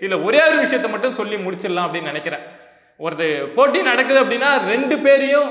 இதில் ஒரே ஒரு விஷயத்தை மட்டும் சொல்லி முடிச்சிடலாம் அப்படின்னு நினைக்கிறேன். ஒரு போட்டி நடக்குது அப்படின்னா ரெண்டு பேரையும்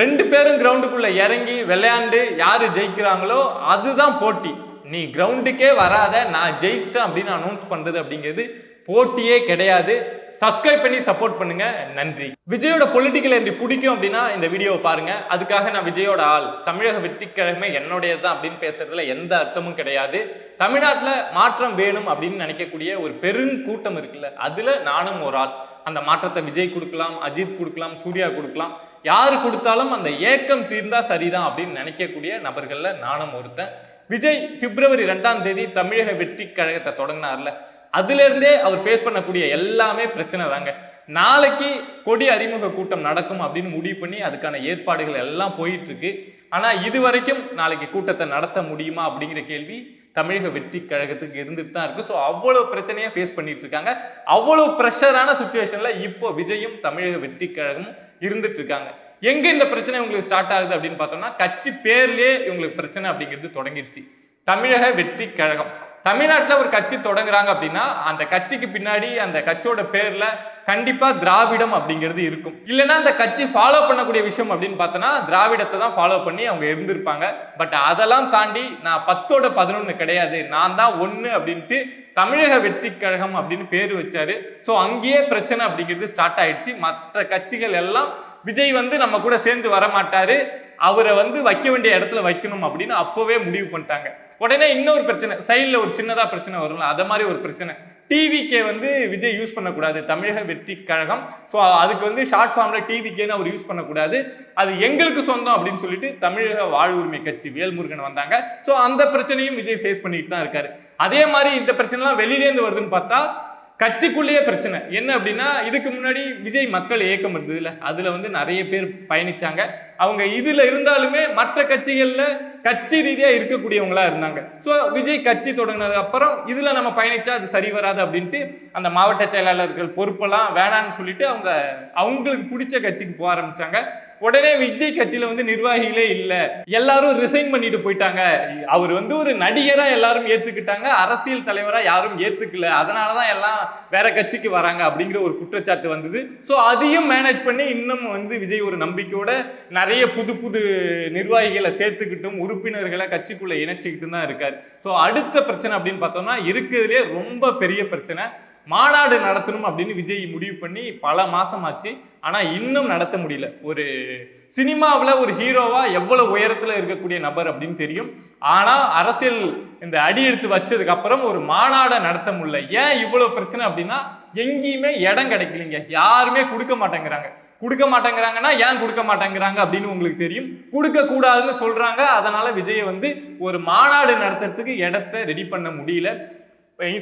ரெண்டு பேரும் கிரவுண்டுக்குள்ளே இறங்கி விளையாண்டு யார் ஜெயிக்கிறாங்களோ அதுதான் போட்டி. நீ கிரவுண்டுக்கே வராத நான் ஜெயிச்சிட்டேன் அப்படின்னு அனௌன்ஸ் பண்ணுறது அப்படிங்கிறது போட்டியே கிடையாது. சப்ஸ்கிரைப் பண்ணி சப்போர்ட் பண்ணுங்க. நன்றி. விஜயோட பொலிட்டிக்கல் என்று பிடிக்கும் அப்படின்னா இந்த வீடியோவை பாருங்க. அதுக்காக நான் விஜயோட ஆள். தமிழக வெற்றிக்கிழமை என்னுடையது தான் அப்படின்னு பேசுறதுல எந்த அர்த்தமும் கிடையாது. தமிழ்நாட்டில் மாற்றம் வேணும் அப்படின்னு நினைக்கக்கூடிய ஒரு பெருங்கூட்டம் இருக்குல்ல அதில் நானும் ஒரு ஆள். அந்த மாற்றத்தை விஜய் கொடுக்கலாம் அஜித் கொடுக்கலாம் சூர்யா கொடுக்கலாம். யார் கொடுத்தாலும் அந்த ஏக்கம் தீர்ந்தா சரிதான் அப்படின்னு நினைக்கக்கூடிய நபர்களில் நானும் ஒருத்தன். விஜய் பிப்ரவரி ரெண்டாம் தேதி தமிழக வெற்றி கழகத்தை தொடங்கினார்ல அதுலேருந்தே அவர் ஃபேஸ் பண்ணக்கூடிய எல்லாமே பிரச்சனை தாங்க நாளைக்கு கொடி அறிமுக கூட்டம் நடக்கும் அப்படின்னு முடிவு பண்ணி அதுக்கான ஏற்பாடுகள் எல்லாம் போயிட்டு இருக்கு ஆனா இது வரைக்கும் நாளைக்கு கூட்டத்தை நடத்த முடியுமா அப்படிங்கிற கேள்வி தமிழக வெற்றி கழகத்துக்கு இருந்துட்டு தான் இருக்கு. ஸோ அவ்வளோ பிரச்சனையை ஃபேஸ் பண்ணிட்டு இருக்காங்க. அவ்வளோ ப்ரெஷரான சுச்சுவேஷன்ல இப்போ விஜயும் தமிழக வெற்றி கழகமும் இருந்துட்டு இருக்காங்க. எங்க இந்த பிரச்சனை உங்களுக்கு ஸ்டார்ட் ஆகுது அப்படின்னு பார்த்தோம்னா கட்சி பேர்லயே இவங்களுக்கு பிரச்சனை அப்படிங்கிறது தொடங்கிடுச்சு. தமிழக வெற்றி கழகம். தமிழ்நாட்டில் ஒரு கட்சி தொடங்குறாங்க அப்படின்னா அந்த கட்சிக்கு பின்னாடி அந்த கட்சியோட பேரில் கண்டிப்பாக திராவிடம் அப்படிங்கிறது இருக்கும். இல்லைன்னா அந்த கட்சி ஃபாலோ பண்ணக்கூடிய விஷயம் அப்படின்னு பார்த்தோன்னா திராவிடத்தை தான் ஃபாலோ பண்ணி அவங்க இருந்திருப்பாங்க. பட் அதெல்லாம் தாண்டி நான் பத்தோட பதினொன்று கிடையாது. நான் தான் ஒன்று அப்படின்ட்டு தமிழக வெற்றி கழகம் அப்படின்னு பேர் வச்சாரு. ஸோ அங்கேயே பிரச்சனை அப்படிங்கிறது ஸ்டார்ட் ஆயிடுச்சு. மற்ற கட்சிகள் எல்லாம் விஜய் வந்து நம்ம கூட சேர்ந்து வர மாட்டாரு அவரை வந்து வைக்க வேண்டிய இடத்துல வைக்கணும் அப்படின்னு அப்போவே முடிவு பண்ணிட்டாங்க. உடனே இன்னொரு பிரச்சனை சைடில் ஒரு சின்னதாக பிரச்சனை வரும்ல அதை மாதிரி ஒரு பிரச்சனை. டிவிக்கே வந்து விஜய் யூஸ் பண்ணக்கூடாது. தமிழக வெற்றி கழகம். ஸோ அதுக்கு வந்து ஷார்ட் ஃபார்மில் டிவிக்கேன்னு அவர் யூஸ் பண்ணக்கூடாது. அது எங்களுக்கு சொந்தம் அப்படின்னு சொல்லிட்டு தமிழக வாழ்வுரிமை கட்சி வேல்முருகன் வந்தாங்க. ஸோ அந்த பிரச்சனையும் விஜய் ஃபேஸ் பண்ணிட்டு தான் இருக்காரு. அதே மாதிரி இந்த பிரச்சனைலாம் வெளியிலேருந்து வருதுன்னு பார்த்தா கட்சிக்குள்ளேயே பிரச்சனை. என்ன அப்படின்னா இதுக்கு முன்னாடி விஜய் மக்கள் இயக்கம் இருந்ததுல. அதுல வந்து நிறைய பேர் பயணிச்சாங்க. அவங்க இதுல இருந்தாலுமே மற்ற கட்சிகளில் கட்சி ரீதியாக இருக்கக்கூடியவங்களா இருந்தாங்க. ஸோ விஜய் கட்சி தொடங்கினதுக்கு அப்புறம் இதில் நம்ம பயணிச்சா அது சரி வராது அப்படின்ட்டு அந்த மாவட்ட செயலாளர்கள் பொறுப்பெல்லாம் வேணான்னு சொல்லிட்டு அவங்க அவங்களுக்கு பிடிச்ச கட்சிக்கு போக ஆரம்பிச்சாங்க. உடனே விஜய் கட்சியில வந்து நிர்வாகிகளே இல்லை. எல்லாரும் ரிசைன் பண்ணிட்டு போயிட்டாங்க. அவர் வந்து ஒரு நடிகரா எல்லாரும் ஏத்துக்கிட்டாங்க. அரசியல் தலைவரா யாரும் ஏத்துக்கல. அதனாலதான் எல்லாம் வேற கட்சிக்கு வராங்க அப்படிங்கிற ஒரு குற்றச்சாட்டு வந்தது. ஸோ அதையும் மேனேஜ் பண்ணி இன்னும் வந்து விஜய் ஒரு நம்பிக்கையோட நிறைய புது புது நிர்வாகிகளை சேர்த்துக்கிட்டும் உறுப்பினர்களை கட்சிக்குள்ள இணைச்சிக்கிட்டு தான் இருக்காரு. ஸோ அடுத்த பிரச்சனை அப்படின்னு பார்த்தோம்னா இருக்கிறதுலே ரொம்ப பெரிய பிரச்சனை. மாநாடு நடத்தணும் அப்படின்னு விஜய் முடிவு பண்ணி பல மாசம் ஆச்சு ஆனா இன்னும் நடத்த முடியல. ஒரு சினிமாவில் ஒரு ஹீரோவா எவ்வளவு உயரத்துல இருக்கக்கூடிய நபர் அப்படின்னு தெரியும். ஆனா அரசியல் இந்த அடி எடுத்து வச்சதுக்கு அப்புறம் ஒரு மாநாடை நடத்த முடியல. ஏன் இவ்வளவு பிரச்சனை அப்படின்னா எங்கேயுமே இடம் கிடைக்கலைங்க. யாருமே கொடுக்க மாட்டேங்கிறாங்க. கொடுக்க மாட்டேங்கிறாங்கன்னா ஏன் கொடுக்க மாட்டேங்கிறாங்க அப்படின்னு உங்களுக்கு தெரியும். கொடுக்க கூடாதுன்னு சொல்றாங்க. அதனால விஜயை வந்து ஒரு மாநாடு நடத்துறதுக்கு இடத்த ரெடி பண்ண முடியல.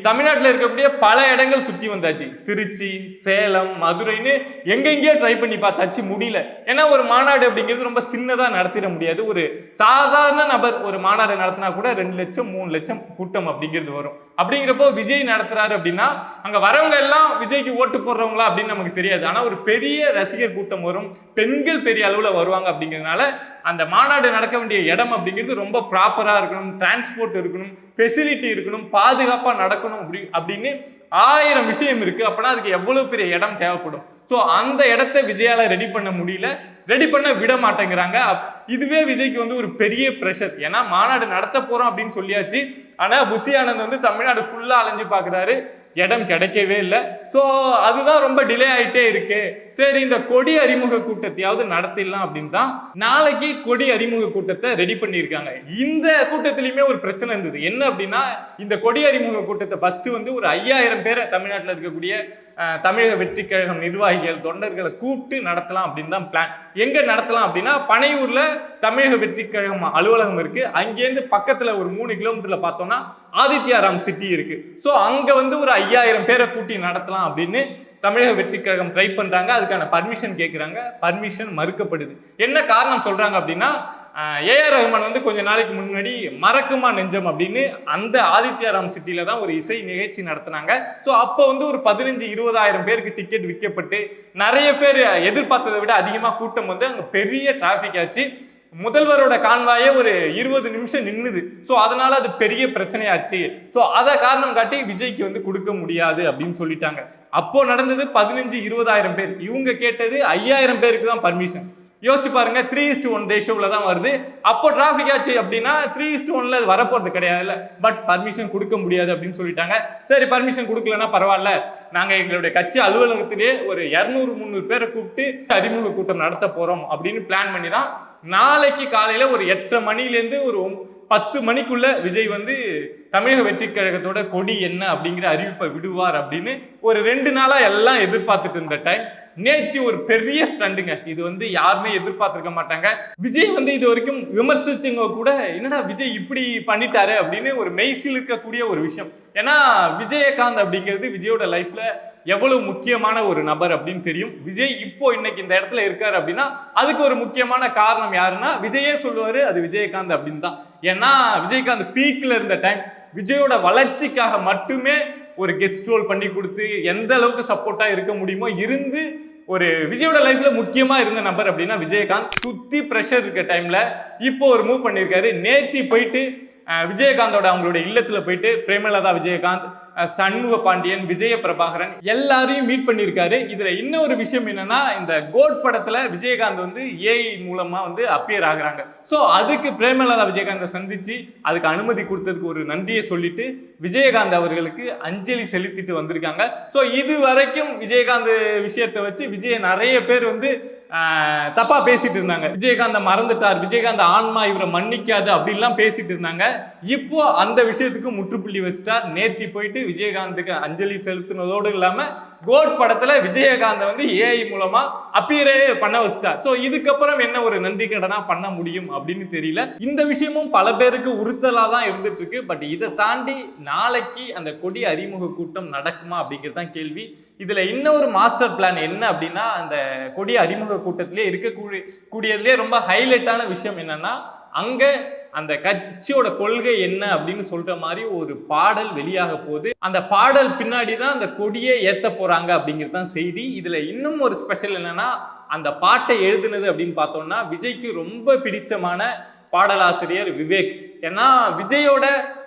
தமிழ்நாட்டில் இருக்கக்கூடிய பல இடங்கள் சுற்றி வந்தாச்சு. திருச்சி சேலம் மதுரைன்னு எங்கெங்கேயோ ட்ரை பண்ணி பார்த்தாச்சு முடியல. ஏன்னா ஒரு மாநாடு அப்படிங்கிறது ரொம்ப சின்னதாக நடத்திட முடியாது. ஒரு சாதாரண நபர் ஒரு மாநாடு நடத்தினா கூட ரெண்டு லட்சம் மூணு லட்சம் கூட்டம் அப்படிங்கிறது வரும். அப்படிங்கிறப்போ விஜய் நடத்துறாரு அப்படின்னா அங்கே வரவங்க எல்லாம் விஜய்க்கு ஓட்டு போடுறவங்களா அப்படின்னு நமக்கு தெரியாது. ஆனால் ஒரு பெரிய ரசிகர் கூட்டம் வரும். பெண்கள் பெரிய அளவில் வருவாங்க அப்படிங்கிறதுனால அந்த மாநாடு நடக்க வேண்டிய இடம் அப்படிங்கிறது ரொம்ப ப்ராப்பராக இருக்கணும். டிரான்ஸ்போர்ட் இருக்கணும். ஃபெசிலிட்டி இருக்கணும். பாதுகாப்பாக நட நடக்கணும் அப்படி அப்படின்னு ஆயிரம் விஷயம் இருக்கு. அப்படின்னா அதுக்கு எவ்வளவு பெரிய இடம் தேவைப்படும். ஸோ அந்த இடத்த விஜயால ரெடி பண்ண முடியல. ரெடி பண்ண விட மாட்டேங்கிறாங்க. அப்- இதுவே விஜய்க்கு வந்து ஒரு பெரிய ப்ரெஷர் ஏன்னா மாநாடு நடத்த போறோம் அப்படின்னு சொல்லியாச்சு. ஆனா புஷி ஆனந்த் வந்து தமிழ்நாடு ஃபுல்லா அலைஞ்சு பார்க்குறாரு இடம் கிடைக்கவே இல்லை. ஸோ அதுதான் ரொம்ப டிலே ஆகிட்டே இருக்கு. சரி இந்த கொடி அறிமுக கூட்டத்தையாவது நடத்திடலாம் அப்படின்னு தான் நாளைக்கு கொடி அறிமுக கூட்டத்தை ரெடி பண்ணியிருக்காங்க. இந்த கூட்டத்திலையுமே ஒரு பிரச்சனை இருந்தது. என்ன அப்படின்னா இந்த கொடி அறிமுக கூட்டத்தை ஃபஸ்ட்டு வந்து ஒரு ஐயாயிரம் பேரை தமிழ்நாட்டில் இருக்கக்கூடிய தமிழக வெற்றி கழகம் நிர்வாகிகள் தொண்டர்களை கூப்பிட்டு நடத்தலாம் அப்படின்னு தான் பிளான் எங்கே நடத்தலாம் அப்படின்னா பனையூரில் தமிழக வெற்றி கழகம் அலுவலகம் இருக்குது அங்கேருந்து பக்கத்தில் ஒரு மூணு கிலோமீட்டரில் பார்த்தோம்னா ஆதித்யாராம் சிட்டி இருக்கு. ஸோ அங்க வந்து ஒரு ஐயாயிரம் பேரை கூட்டி நடத்தலாம் அப்படின்னு தமிழக வெற்றி கழகம் ட்ரை பண்றாங்க. அதுக்கான பர்மிஷன் கேட்குறாங்க பர்மிஷன் மறுக்கப்படுது. என்ன காரணம் சொல்றாங்க அப்படின்னா ஏஆர் ரஹ்மான் வந்து கொஞ்ச நாளைக்கு முன்னாடி மறக்குமா நெஞ்சம் அப்படின்னு அந்த ஆதித்யாராம் சிட்டியில் தான் ஒரு இசை நிகழ்ச்சி நடத்தினாங்க. ஸோ அப்போ வந்து ஒரு பதினஞ்சு இருபதாயிரம் பேருக்கு டிக்கெட் விற்கப்பட்டு நிறைய பேர் எதிர்பார்த்ததை விட அதிகமாக கூட்டம் வந்து அங்கே பெரிய டிராஃபிக் ஆச்சு. முதல்வரோட கான்வாயே ஒரு இருபது நிமிஷம் நின்னுது. ஸோ அதனால அது பெரிய பிரச்சனையாச்சு. ஸோ அதை காரணம் காட்டி விஜய்க்கு வந்து கொடுக்க முடியாது அப்படின்னு சொல்லிட்டாங்க. அப்போ நடந்தது பதினஞ்சு இருபதாயிரம் பேர். இவங்க கேட்டது ஐயாயிரம் பேருக்கு தான் பர்மிஷன் யோசிச்சு பாருங்க த்ரீ இஸ்ட் ஒன் ரேஷியோவில் தான் வருது. அப்போ டிராஃபிக் ஆச்சு அப்படின்னா த்ரீ இஸ்ட் ஒன்ல அது வரப்போறது கிடையாதுல்ல. பட் பர்மிஷன் கொடுக்க முடியாது அப்படின்னு சொல்லிட்டாங்க. சரி பர்மிஷன் கொடுக்கலன்னா பரவாயில்ல. நாங்கள் எங்களுடைய கட்சி அலுவலகத்திலே ஒரு இரநூறு முந்நூறு பேரை கூப்பிட்டு அறிமுக கூட்டம் நடத்த போகிறோம் அப்படின்னு பிளான் பண்ணி தான் நாளைக்கு காலையில் ஒரு எட்டரை மணிலேருந்து ஒரு பத்து மணிக்குள்ள விஜய் வந்து தமிழக வெற்றி கழகத்தோட கொடி என்ன அப்படிங்கிற அறிவிப்பை விடுவார் அப்படின்னு ஒரு ரெண்டு நாளாக எல்லாம் எதிர்பார்த்துட்டு இருந்த டைம் நேத்தி ஒரு பெரிய ஸ்டண்டுங்க. இது வந்து யாருமே எதிர்பார்த்துருக்க மாட்டாங்க. விஜய் வந்து இது வரைக்கும் விமர்சிச்சவங்க கூட என்னடா விஜய் இப்படி பண்ணிட்டாரு அப்படின்னு ஒரு மெய்சில் இருக்கக்கூடிய ஒரு விஷயம். ஏன்னா விஜயகாந்த் அப்படிங்கிறது விஜயோட லைஃப்ல எவ்வளவு முக்கியமான ஒரு நபர் அப்படின்னு தெரியும். விஜய் இப்போ இன்னைக்கு இந்த இடத்துல இருக்காரு அப்படின்னா அதுக்கு ஒரு முக்கியமான காரணம் யாருன்னா விஜயே சொல்லுவாரு அது விஜயகாந்த் அப்படின்னு தான். ஏன்னா விஜயகாந்த் பீக்ல இருந்த டைம் விஜயோட வளர்ச்சிக்காக மட்டுமே ஒரு கெஸ்ட் ரோல் பண்ணி கொடுத்து எந்த அளவுக்கு சப்போர்ட்டா இருக்க முடியுமோ இருந்து ஒரு விஜயோட லைஃப்ல முக்கியமா இருந்த நபர் அப்படின்னா விஜயகாந்த். சுத்தி ப்ரெஷர் இருக்க டைம்ல இப்போ ஒரு மூவ் பண்ணியிருக்காரு நேத்தி போயிட்டு விஜயகாந்தோட அவங்களுடைய இல்லத்துல போயிட்டு பிரேமலதா விஜயகாந்த் சண்முக பாண்டியன் விஜய பிரபாகரன் எல்லாரையும் மீட் பண்ணியிருக்காரு. இதுல இன்னொரு விஷயம் என்னன்னா இந்த கோட் படத்துல விஜயகாந்த் வந்து ஏஐ மூலமா வந்து அப்பியர் ஆகுறாங்க. ஸோ அதுக்கு பிரேமலதா விஜயகாந்தை சந்திச்சு அதுக்கு அனுமதி கொடுத்ததுக்கு ஒரு நன்றியை சொல்லிட்டு விஜயகாந்த் அவர்களுக்கு அஞ்சலி செலுத்திட்டு வந்திருக்காங்க. ஸோ இது வரைக்கும் விஜயகாந்த் விஷயத்தை வச்சு விஜய் நிறைய பேர் வந்து தப்பாக பேசிகிட்டு பேசிட்டு இருந்தாங்க. விஜயகாந்த மறந்துட்டார். விஜயகாந்த் ஆன்மா இவரை மன்னிக்காது அப்படின்லாம் பேசிட்டு இருந்தாங்க. இப்போ அந்த விஷயத்துக்கு முற்றுப்புள்ளி வச்சுட்டார் நேத்தி போயிட்டு விஜயகாந்துக்கு அஞ்சலி செலுத்தினதோடு இல்லாமல் கோட் படத்துல விஜயகாந்த் வந்து ஏஐ மூலமா அப்பீரே பண்ண வச்சுட்டார். ஸோ இதுக்கப்புறம் என்ன ஒரு நன்றி கடனா பண்ண முடியும் அப்படின்னு தெரியல. இந்த விஷயமும் பல பேருக்கு உறுத்தலா தான் இருந்துட்டு இருக்கு பட் இதை தாண்டி நாளைக்கு அந்த கொடி அறிமுக கூட்டம் நடக்குமா அப்படிங்கிறது தான் கேள்வி. இதுல இன்னொரு மாஸ்டர் பிளான் என்ன அப்படின்னா அந்த கொடி அறிமுக கூட்டத்திலே இருக்கக்கூடிய கூடியதுலேயே ரொம்ப ஹைலைட்டான விஷயம் என்னன்னா அங்கே அந்த கட்சியோட கொள்கை என்ன அப்படின்னு சொல்ற மாதிரி ஒரு பாடல் வெளியாக போகுது. அந்த பாடல் பின்னாடி தான் அந்த கொடியை ஏத்த போறாங்க அப்படிங்கிறது தான் செய்தி. இதுல இன்னும் ஒரு ஸ்பெஷல் என்னன்னா அந்த பாட்டை எழுதுனது அப்படின்னு பார்த்தோம்னா விஜய்க்கு ரொம்ப பிடிச்சமான பாடலாசிரியர் விவேக். ஏன்னா விஜயோட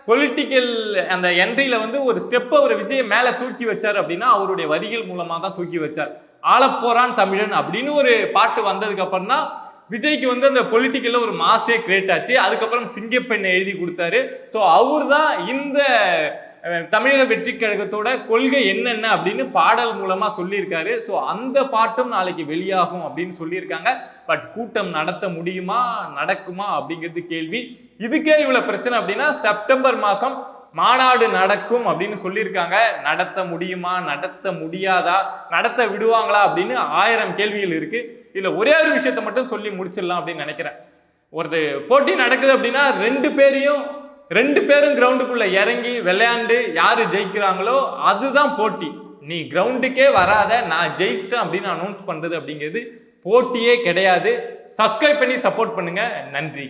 பொலிட்டிக்கல் அந்த என்ட்ரியில் வந்து ஒரு ஸ்டெப் அவர் விஜய் மேலே தூக்கி வச்சார் அப்படின்னா அவருடைய வரிகள் மூலமாக தான் தூக்கி வச்சார். ஆளப்போறான் தமிழன் அப்படின்னு ஒரு பாட்டு வந்ததுக்கு அப்புறம் தான் விஜய்க்கு வந்து அந்த பொலிட்டிக்கலில் ஒரு மாசே கிரியேட் ஆச்சு. அதுக்கப்புறம் சிங்கப்பெண்ணை எழுதி கொடுத்தாரு. ஸோ அவர் தான் இந்த தமிழக வெற்றி கழகத்தோட கொள்கை என்னென்ன அப்படின்னு பாடல் மூலமாக சொல்லியிருக்காரு. ஸோ அந்த பாட்டும் நாளைக்கு வெளியாகும் அப்படின்னு சொல்லியிருக்காங்க. பட் கூட்டம் நடத்த முடியுமா? நடக்குமா? அப்படிங்கிறது கேள்வி. இதுக்கே இவ்வளோ பிரச்சனை அப்படின்னா செப்டம்பர் மாதம் மாநாடு நடக்கும் அப்படின்னு சொல்லியிருக்காங்க. நடத்த முடியுமா? நடத்த முடியாதா? நடத்த விடுவாங்களா? அப்படின்னு ஆயிரம் கேள்விகள் இருக்குது இதில் ஒரே ஒரு விஷயத்த மட்டும் சொல்லி முடிச்சிடலாம் அப்படின்னு நினைக்கிறேன். ஒரு போட்டி நடக்குது அப்படின்னா ரெண்டு பேரையும் ரெண்டு பேரும் கிரவுண்டுக்குள்ளே இறங்கி விளையாண்டு யார் ஜெயிக்கிறாங்களோ அதுதான் போட்டி. நீ கிரவுண்டுக்கே வராத நான் ஜெயிச்சிட்டேன் அப்படின்னு அனௌன்ஸ் பண்ணுறது அப்படிங்கிறது போட்டியே கிடையாது. சப்ஸ்கிரைப் பண்ணி சப்போர்ட் பண்ணுங்கள் நன்றி.